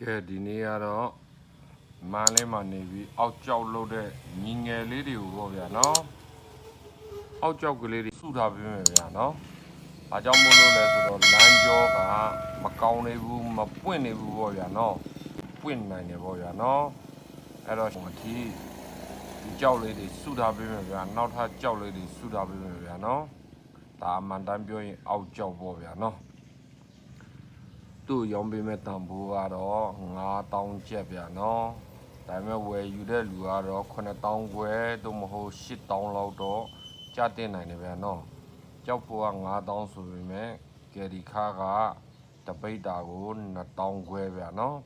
ကဲဒီနေ့ကတော့မန်းလေးမှာနေပြီးအောက်ကြောက်လို့တဲ့ညီငယ်လေးတွေကိုပေါ့ဗျာနော်အောက်ကြောက်ကလေးတွေစုထားပေးမယ်ဗျာနော်။အားကြောင့်မို့လို့လဲဆိုတော့လမ်းကြောကမကောင်းနေဘူးမပွင့်နေဘူးပေါ့ဗျာနော်။ပွင့်နိုင်တယ်ပေါ့ဗျာနော်။အဲ့တော့မထီးဒီကြောက်လေးတွေစုထားပေးမယ်ဗျာနောက်ထပ်ကြောက်လေးတွေစုထားပေးမယ်ဗျာနော်။ဒါအမှန်တမ်းပြောရင်အောက်ကြောက်ပေါ့ဗျာနော်။ သူ့ရောင်းပေးမဲ့တန်ဖိုးကတော့9000ကျပ်ဗျာနော်ဒါပေမဲ့ဝယ်ယူတဲ့လူကတော့9000ခွဲသို့မဟုတ်8000လောက်တော့ကျတင်နိုင်တယ်ဗျာနော်ကြောက်ဖို့က9000ဆိုပေမဲ့ကယ်ရီခါကတပိတ်တာကို2000ခွဲဗျာနော်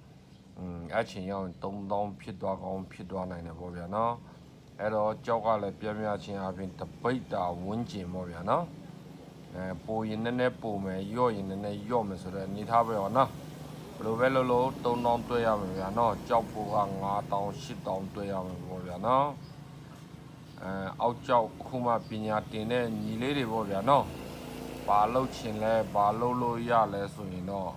อืมအချင်းရောက်ရင်3000ဖြစ်သွားကောင်းဖြစ်သွားနိုင်တယ်ပေါ့ဗျာနော်အဲ့တော့ကြောက်ကလည်းပြင်းပြချင်းအပြင်တပိတ်တာဝန်းကျင်ပေါ့ဗျာနော် အဲပိုရင်နည်းနည်းပိုမယ်ရော့ရင်နည်းနည်းရော့မယ်ဆိုတော့အနေထားပဲရောနော်ဘယ်လိုပဲလို့လို့3000တွဲရမယ်ဗျာနော်ကြောက်ပိုက9000 8000တွဲရမယ်ပေါ့ဗျာနော်အဲအောက်ကြောက်ခုမှပညာတင်တဲ့ညီလေးတွေပေါ့ဗျာနော်ဘာလို့ချင်လဲဘာလို့လို့ရလဲဆိုရင်တော့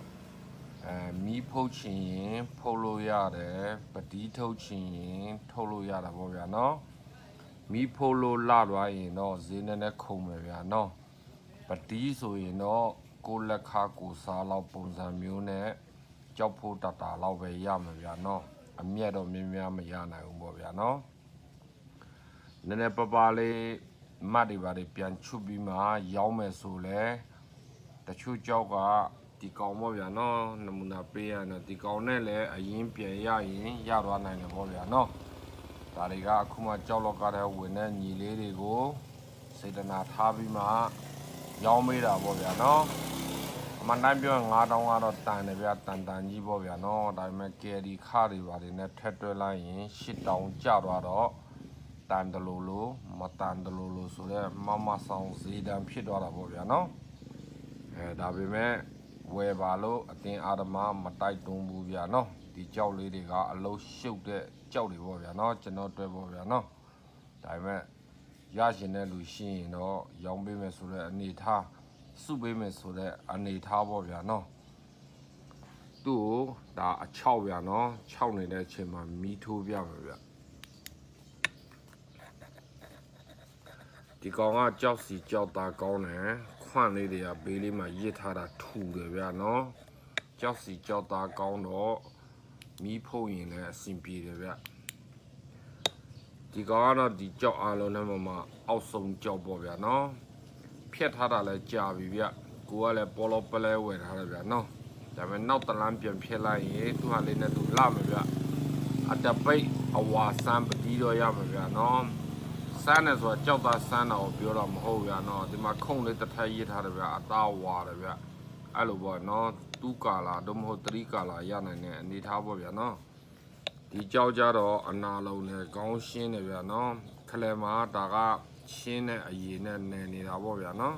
အဲမီးဖုတ်ချင်ရင်ဖုတ်လို့ရတယ်ပတိထုတ်ချင်ရင်ထုတ်လို့ရတာပေါ့ဗျာနော်မီးဖုတ်လို့လာသွားရင်တော့ဈေးနည်းနည်းခုံမယ်ဗျာနော် ပတိဆိုရင်တော့ကိုယ်လက်ခါကိုစားလောက်ပုံစံမျိုးနဲ့ကြောက်ဖို့တတာလောက်ပဲရမှာဗျာနော်အမျက်တော့မြင်းများမရနိုင်ဘူးပေါ့ဗျာနော်နည်းနည်းပပလေးမတ်တွေပါတွေပြန်ချုပ်ပြီးမှရောင်းမယ်ဆိုလဲတချို့ကြောက်ကဒီကောင်ပေါ့ဗျာနော်နမူနာပေးရတော့ဒီကောင်နဲ့လည်းအရင်ပြန်ရရင်ရသွားနိုင်တယ်ပေါ့ဗျာနော်ဒါတွေကအခုမှကြောက်လောက်ကတည်းကဝင်တဲ့ညီလေးတွေကိုစေတနာထားပြီးမှ ရောင်းမေးတာပေါ့ဗျာနော်အမှန်တိုင်းပြောရင်9000ကတော့တန်တယ်ဗျာတန်တန်ကြီးပေါ့ဗျာနော်ဒါပေမဲ့ကယ်ဒီခါတွေပါတယ်နဲ့ထက်တွဲလိုက်ရင်8000ကျသွားတော့တန်တလူလိုမတန်တလူလိုဆိုတော့မမဆောင်ဈေးတန်းဖြစ်သွားတာပေါ့ဗျာနော်အဲဒါပေမဲ့ဝယ်ပါလို့အတင်းအာဓမမတိုက်တွန်းဘူးဗျာနော်ဒီကြောက်လေးတွေကအလုံးရှုပ်တဲ့ကြောက်တွေပေါ့ဗျာနော်ကျွန်တော်တွေ့ပေါ့ဗျာနော်ဒါပေမဲ့ ရရှင်တဲ့လူရှိရင်တော့ရောင်းပေးမယ်ဆိုတဲ့အနေထားစုပေးမယ်ဆိုတဲ့အနေထားပေါ့ဗျာနော်သူ့ကိုဒါအချောက်ဗျာနော်ခြောက်နေတဲ့အချိန်မှာမီးထိုးပြမယ်ဗျဒီကောင်ကကြောက်စီကြောက်သားကောင်းတယ်ခွန့်လေးတွေကဘေးလေးမှာရစ်ထားတာထူတယ်ဗျာနော်ကြောက်စီကြောက်သားကောင်းတော့မီးဖုတ်ရင်လည်းအဆင်ပြေတယ်ဗျ ဒီကောင်ကတော့ဒီကြောက်အားလုံးနဲ့မှမအောက်ဆုံးကြောက်ပေါ့ဗျာနော်ဖြတ်ထားတာလည်းကြာပြီဗျကိုကလည်းပေါ်လောပလဲဝယ်ထားတယ်ဗျာနော်ဒါပေမဲ့နောက်တလန်းပြန်ဖြတ်လိုက်ရင်သူဟာလေးနဲ့သူလာမယ်ဗျအတပိတ်အဝါဆန်းပတိတော့ရမယ်ဗျာနော်ဆန်းတယ်ဆိုတာကြောက်သားဆန်းတာကိုပြောတော့မဟုတ်ဗျာနော်ဒီမှာခုံလေးတစ်ထပ်ရေးထားတယ်ဗျအသားဝါတယ်ဗျအဲ့လိုပေါ့နော်တူးကာလာတော့မဟုတ်တရီကာလာရနိုင်တဲ့အနေထားပေါ့ဗျာနော် ဒီကြောက်ကြတော့အနာလုံးနဲ့ခေါင်းရှင်းတယ်ဗျာနော်ခလဲမှာဒါကရှင်းတဲ့အရည်နဲ့နယ်နေတာပေါ့ဗျာနော်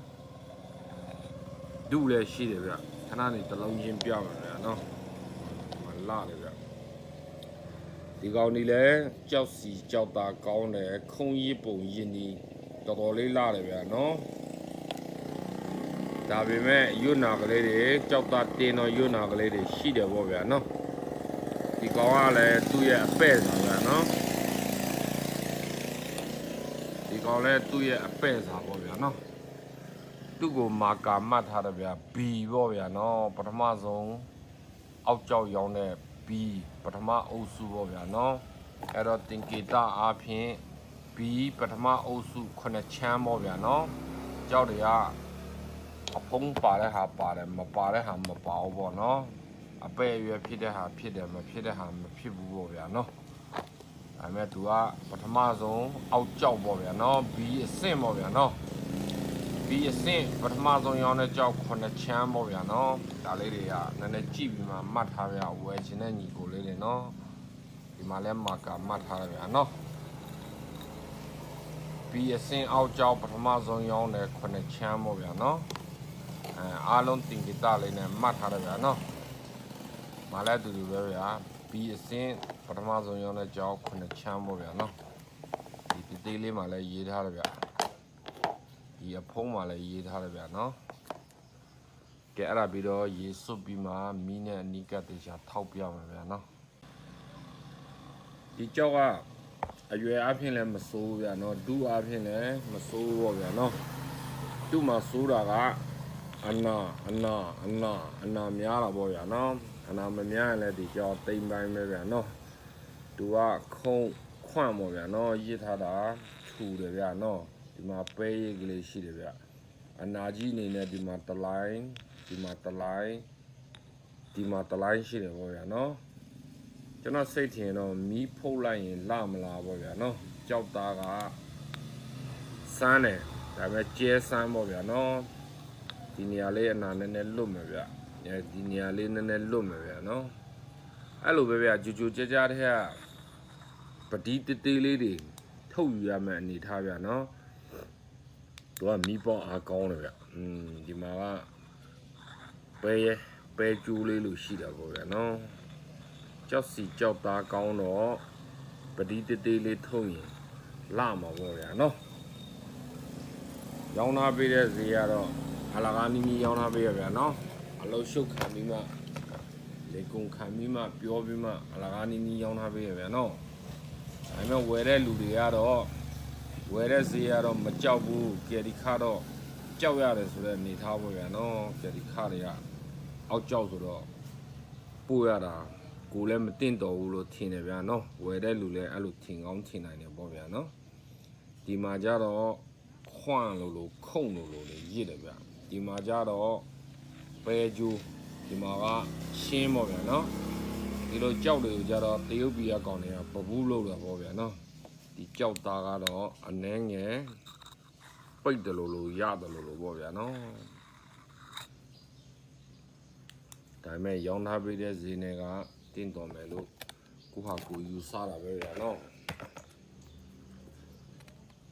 ဒုလည်းရှိတယ်ဗျခဏနေတစ်လုံးချင်းပြမယ်ဗျာနော်မလာတယ်ဗျဒီကောင်ဒီလည်းကြောက်စီကြောက်တာကောင်းတယ်ခုံရီးပုံရင်းဒီတော်တော်လေးလာတယ်ဗျာနော်ဒါပေမဲ့ရွနာကလေးတွေကြောက်တာတင်းတော့ရွနာကလေးတွေရှိတယ်ပေါ့ဗျာနော် ဒီကောင်ကလည်းသူ့ရဲ့အပဲ့ဆိုတာနော်ဒီကောင်လည်းသူ့ရဲ့အပဲ့စာပေါ့ဗျာနော်သူ့ကိုမာကာမှတ်ထားတယ်ဗျာ B ပေါ့ဗျာနော်ပထမဆုံးအောက်ကြောက်ရောင်းတဲ့ B ပထမအုပ်စုပေါ့ဗျာနော်အဲ့တော့တင်ကေတာအားဖြင့် B ပထမအုပ်စု9ချမ်းပေါ့ဗျာနော်ကြောက်တွေကအဖုံးပါတဲ့ဟာပါတယ်မပါတဲ့ဟာမပါဘူးပေါ့နော် အပဲ့အရွယ်ဖြစ်တဲ့ဟာဖြစ်တယ်မဖြစ်တဲ့ဟာမဖြစ်ဘူးပေါ့ဗျာနော်။ဒါပေမဲ့သူကပထမဆုံးအောက်ကြောက်ပေါ့ဗျာနော်။ B အဆင့်ပေါ့ဗျာနော်။ B အဆင့်ပထမဆုံးရောင်းတဲ့ကြောက်9ချမ်းပေါ့ဗျာနော်။ဒါလေးတွေကနည်းနည်းကြည့်ပြီးမှမှတ်ထားဗျာဝယ်ခြင်းတဲ့ညီကိုလေးတွေနော်။ဒီမှာလဲမာကာမှတ်ထားရဗျာနော်။ B အဆင့်အောက်ကြောက်ပထမဆုံးရောင်းတဲ့9ချမ်းပေါ့ဗျာနော်။အဲအားလုံးတင်ကြတာလေးနဲ့မှတ်ထားရဗျာနော်။ မလဲအတူတူပဲဗျာ B အစင်းပထမဆုံးရောင်းတဲ့ကြောင်းခုနှစ်ချမ်းပေါ့ဗျာနော်ဒီတသေးလေးမှာလည်းရေးထားတယ်ဗျဒီအဖုံးမှာလည်းရေးထားတယ်ဗျာနော်ဒကဲအဲ့ဒါပြီးတော့ရေစွတ်ပြီးမှမီးနဲ့အနီးကပ်တေချာထောက်ပြမယ်ဗျာနော်ဒီကြောက်ကအရွယ်အဖြစ်လည်းမစိုးဘူးဗျာနော်ဒူးအဖြစ်လည်းမစိုးဘူးပေါ့ဗျာနော်သူ့မှာစိုးတာကအနာအနာအနာအနာများတာပေါ့ဗျာနော် အနာမများရင်လည်းဒီကြောက်တိမ်ပိုင်းပဲဗျာနော်သူကခုံခွန့်ပေါ့ဗျာနော်ရစ်ထားတာထူတယ်ဗျာနော်ဒီမှာပဲရိတ်ကလေးရှိတယ်ဗျာအနာကြီးအနေနဲ့ဒီမှာတလိုင်းဒီမှာတလိုင်းဒီမှာတလိုင်းရှိတယ်ပေါ့ဗျာနော်ကျွန်တော်စိတ်ထင်တော့မီးဖုတ်လိုက်ရင်လာမလားပေါ့ဗျာနော်ကြောက်သားကစမ်းတယ်ဒါပေမဲ့ကျဲစမ်းပေါ့ဗျာနော်ဒီနေရာလေးအနာနည်းနည်းလွတ်မယ်ဗျအဲ ဒီနေရာလေးနည်းနည်းလွတ်မယ်ဗျာနော်အဲ့လိုပဲဗျဂျူဂျူကြကြတဲ့ကပတိတေးသေးလေးတွေထုတ်ယူရမယ်အနေထားဗျာနော်သူကမီးပေါအားကောင်းတယ်ဗျอืมဒီမှာကပဲရဲပဲကျူးလေးလို့ရှိတာပေါ့ဗျာနော်ကြောက်စီကြောက်သားကောင်းတော့ပတိတေးသေးလေးထုံရင်လာမှာပေါ့ဗျာနော်ရောင်းသားပေးတဲ့ဈေးကတော့အလကားနီးနီးရောင်းသားပေးရဗျာနော် အလုံးရှုပ်ခံပြီးမှလေကုန်ခံပြီးမှပြောပြီးမှအလကားနီးနီးရောင်းသားပေးရဗျာနော်ဒါပေမဲ့ဝယ်တဲ့လူတွေကတော့ဝယ်တဲ့ဈေးကတော့မကြောက်ဘူးကယ်ဒီခါတော့ကြောက်ရတယ်ဆိုတော့အနေထားပေါ့ဗျာနော်ကယ်ဒီခါတွေကအောက်ကြောက်ဆိုတော့ပို့ရတာကိုလည်းမတင်တော်ဘူးလို့ထင်တယ်ဗျာနော်ဝယ်တဲ့လူလည်းအဲ့လိုထင်ကောင်းထင်နိုင်တယ်ပေါ့ဗျာနော်ဒီမှာကြတော့ခွန့်လို့လို့ခုံလို့လို့လေရစ်တယ်ဗျာဒီမှာကြတော့ ပဲကျူဒီမှာကရှင်းပေါ့ဗျာနော်ဒီလိုကြောက်တွေကိုကြတော့တရုတ်ပြည်ကကောင်တွေကပပူးလို့တာပေါ့ဗျာနော်ဒီကြောက်သားကတော့အနှဲငယ်ပိတ်တယ်လို့လို့ရတယ်လို့လို့ပေါ့ဗျာနော်ဒါပေမဲ့ရောင်းထားပေးတဲ့ဈေးနဲ့ကတင်းတော်မယ်လို့ကိုဟာကိုယူဆတာပဲဗျာနော်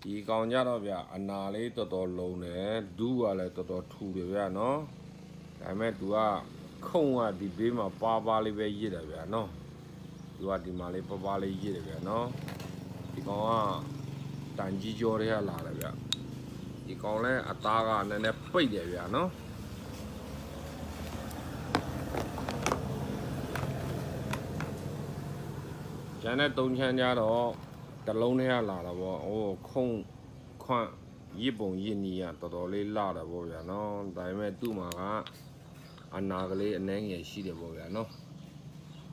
ဒီကောင်ကြတော့ဗျာအနာလေးတော်တော်လုံးတယ်ဒူးကလည်းတော်တော်ထူတယ်ဗျာနော် ဒါပေမဲ့သူကခုံကဒီဘေးမှာပါပါလေးပဲရစ်တယ်ဗျာနော်သူကဒီမှာလေးပါပါလေးရစ်တယ်ဗျာနော်ဒီကောင်ကတန်ကြီးကြောတွေကလာတယ်ဗျဒီကောင်လဲအသားကနည်းနည်းပိတ်တယ်ဗျနော်ကျန်တဲ့သုံးချမ်းကြတော့တစ်လုံးထဲကလာတာပေါ့ဟိုခုံခွန့် ရစ်ပုံရစ်နီးကတော်တော်လေးလာတာပေါ့ဗျာနော်ဒါပေမဲ့သူ့မှာကအနာကလေးအနှဲငယ်ရှိတယ်ပေါ့ဗျာနော်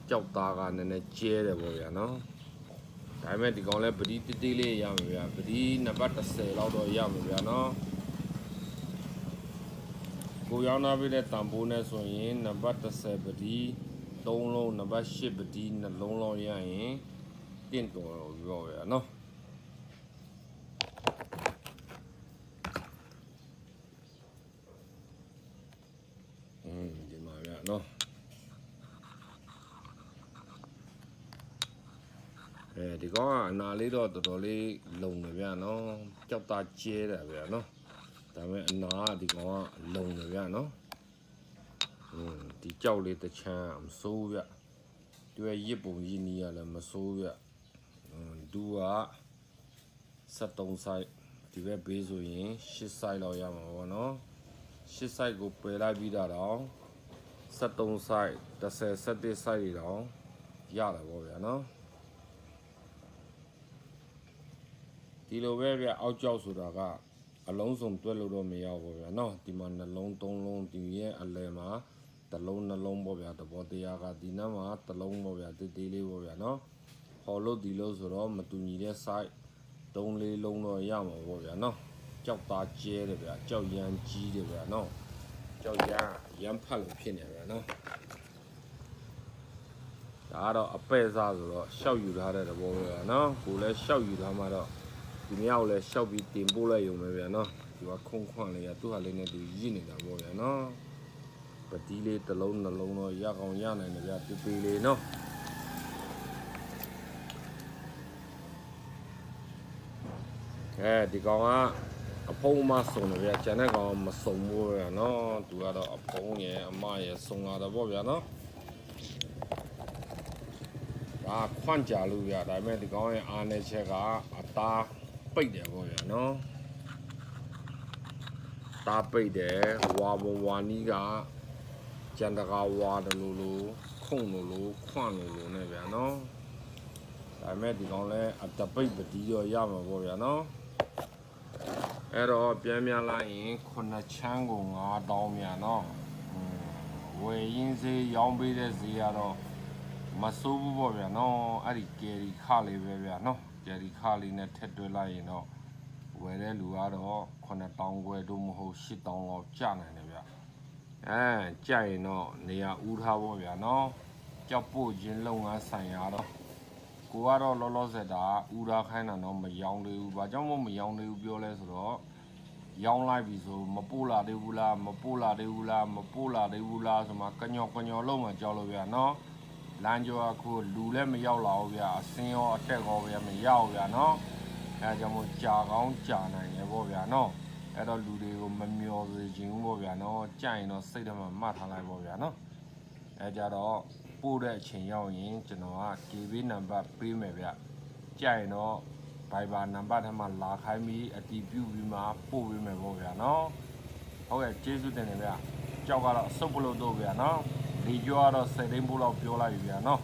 ကြောက်သားကနည်းနည်းကျဲတယ်ပေါ့ဗျာနော်ဒါပေမဲ့ဒီကောင်လဲပတိတိတိလေးရမှာဗျာပတိနံပါတ်30လောက်တော့ရမှာဗျာနော်ကိုရောင်းသားပေးတဲ့တန်ဖိုးနဲ့ဆိုရင်နံပါတ်30ပတိ3လုံးနံပါတ်8ပတိနှလုံးလောက်ရရင်တင့်တော်တော့ပြောဗျာနော်อืมဒီမှာဗျာနော် အဲ ဒီကောင်ကအနာလေးတော့တော်တော်လေးလုံတယ်ဗျာနော်ကြောက်သားကျဲတယ်ဗျာနော်ဒါပေမဲ့အနာကဒီကောင်ကလုံတယ်ဗျာနော်อืมဒီကြောက်လေးတစ်ချမ်းမစိုးဗျသူရဲ့ရစ်ပုံရင်းနီးရလည်းမစိုးဗျอืมဒူက73 site ဒီဘက်ဘေးဆိုရင်8 site လောက်ရမှာပေါ့နော်8 site ကိုပယ်လိုက်ပြီးတာတော့73 site 30 71 site တွေတော့ရတယ်ပေါ့ဗျာနော် ဒီလိုပဲဗျအောက်ကြောက်ဆိုတာကအလုံးစုံတွက်လို့တော့မရဘူးဗျာနော်ဒီမှာနှလုံးသုံးလုံးဒီရဲ့အလယ်မှာတစ်လုံးနှလုံးပေါ့ဗျာတဘောတရားကဒီနားမှာတစ်လုံးပေါ့ဗျာတေးသေးလေးပေါ့ဗျာနော်ဟော်လို့ဒီလို့ဆိုတော့မတူညီတဲ့ site သုံးလေးလုံးတော့ရမှာပေါ့ဗျာနော်ကြောက်သားကျဲတယ်ဗျာကြောက်ရမ်းကြီးတယ်ဗျာနော်ကြောက်ရမ်းရမ်းဖတ်လို့ဖြစ်နေဗျာနော်ဒါကတော့အပဲ့စားဆိုတော့ရှောက်ယူထားတဲ့သဘောပဲဗျာနော်ကိုလည်းရှောက်ယူထားမှတော့ ဒီမြောက်လည်းရှောက်ပြီးတင်ပို့လိုက်ရုံပဲဗျာနော်ဒီကခုံခွန့်လေးကသူ့ဟာလေးနဲ့သူရည်နေတာပေါ့ဗျာနော်ပတိလေးတစ်လုံးနှလုံးတော့ရကောင်ရနိုင်တယ်ဗျာပြပေလေးနော်ကဲဒီကောင်ကအဖုံးမဆုံတယ်ဗျာကျန်တဲ့ကောင်မဆုံဘူးဗျာနော်သူကတော့အဖုံးရယ်အမရယ်ဆုံလာတော့ပေါ့ဗျာနော်ဒါခွန့်ကြလို့ဗျာဒါပေမဲ့ဒီကောင်ရဲ့အားနေချက်ကအသား ပိတ်တယ်ပေါ့ဗျာနော်တားပိတ်တယ်ဝါဘဝနီးကကြံတကာဝါတယ်လို့လို့ခုံလို့လို့ခွန့်လို့လို့နဲ့ဗျာနော်ဒါပေမဲ့ဒီကောင်လဲအတပိတ်ပတိရောရမှာပေါ့ဗျာနော်အဲ့တော့ပြန်ပြန်လိုက်ရင်ခုနှစ်ချမ်းကို9000ဗျာနော်อืมဝယ်ရင်းစေးရောင်းပေးတဲ့ဈေးကတော့မစိုးဘူးပေါ့ဗျာနော်အဲ့ဒီကယ်ရီခလေးပဲဗျာနော် ကယ်ရီခလေးနဲ့ထက်တွဲလိုက်ရင်တော့ဝယ်တဲ့လူကတော့9000ကျွဲတို့မဟုတ်8000လောက်ကျနိုင်တယ်ဗျာအဲကြိုက်ရင်တော့နေရာဦးထားဖို့ဗျာနော်ကြောက်ပို့ခြင်းလုပ်ငန်းဆိုင်ရာတော့ကိုကတော့လောလောဆယ်တာဦးထားခိုင်းတာတော့မယောင်းသေးဘူးဘာကြောင့်မို့မယောင်းသေးဘူးပြောလဲဆိုတော့ရောင်းလိုက်ပြီဆိုမပို့လာသေးဘူးလားမပို့လာသေးဘူးလားမပို့လာသေးဘူးလားဆိုမှကညောကညောလုံးမှကြောက်လို့ဗျာနော် လမ်းကျော်အခုလူလည်းမရောက်လာဘူးဗျာအစင်းရောအတက်ရောဗျာမရောက်ဗျာနော်အဲဒါကြောင့်မို့ကြာကောင်းကြာနိုင်တယ်ပေါ့ဗျာနော်အဲ့တော့လူတွေကိုမမျောစေချင်ဘူးပေါ့ဗျာနော်ကြိုက်ရင်တော့စိတ်ထဲမှာမှတ်ထားလိုက်ပေါ့ဗျာနော်အဲကြတော့ပို့တဲ့အချိန်ရောက်ရင်ကျွန်တော်က KB နံပါတ်ပေးမယ်ဗျကြိုက်ရင်တော့ Viber နံပါတ်ထဲမှာလာခိုင်းပြီးအတီးပြုပြီးမှပို့ပေးမယ်ပေါ့ဗျာနော်ဟုတ်ကဲ့ကျေးဇူးတင်တယ်ဗျကြောက်ကတော့အစုပ်ပလို့တော့ဗျာနော် ဒီကြောကတော့စိတ်သိမ်းဖို့တော့ပြောလိုက်ပြီဗျာနော်